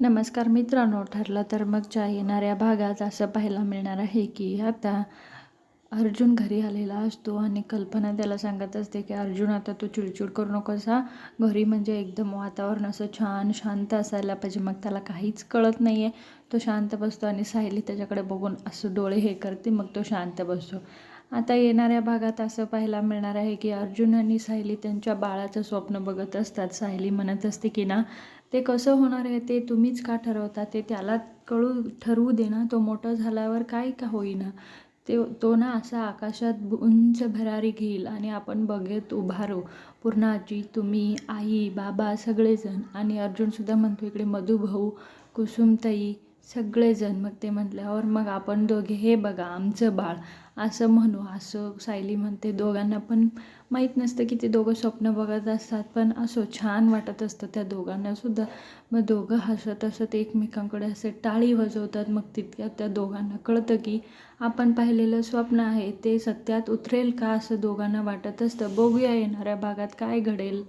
नमस्कार मित्रांनो ठरलं तर मगच्या येणाऱ्या भागात असं पाहायला मिळणार आहे की आता अर्जुन घरी आलेला असतो आणि कल्पना त्याला सांगत असते की अर्जुन आता तू चिडचिड करू नकोस हा. घरी म्हणजे एकदम वातावरण असं छान शांत असायला पाहिजे. मग त्याला काहीच कळत नाही आहे तो शांत बसतो आणि सायली त्याच्याकडे बघून असं डोळे हे करते. मग तो शांत बसतो. आता येणाऱ्या भागात असं पाहायला मिळणार आहे की अर्जुन आणि सायली त्यांच्या बाळाचं स्वप्न बघत असतात. सायली म्हणत असते की ना ते कसं होणार आहे? ते तुम्हीच का ठरवता? ते त्याला कळू ठरवू दे ना. तो मोठं झाल्यावर काय का होईना? ते तो ना असा आकाशात उंच भरारी घेईल आणि आपण बघत उभारू पूर्ण आजी तुम्ही आई बाबा सगळेजण. आणि अर्जुनसुद्धा म्हणतो इकडे मधुभाऊ कुसुमताई सगळेजण मग ते म्हटल्यावर मग आपण दोघे हे बघा आमचं बाळ. असं म्हणू असं सायली म्हणते. दोघांना पण माहीत नसतं की ते दोघं स्वप्न बघत असतात पण असं छान वाटत असतं त्या दोघांनासुद्धा मग दोघं हसत हसत एकमेकांकडे असे टाळी वाजवतात. मग तितक्यात त्या दोघांना कळतं की आपण पाहिलेलं स्वप्न आहे ते सत्यात उतरेल का असं दोघांना वाटत असतं. बघूया येणाऱ्या भागात काय घडेल.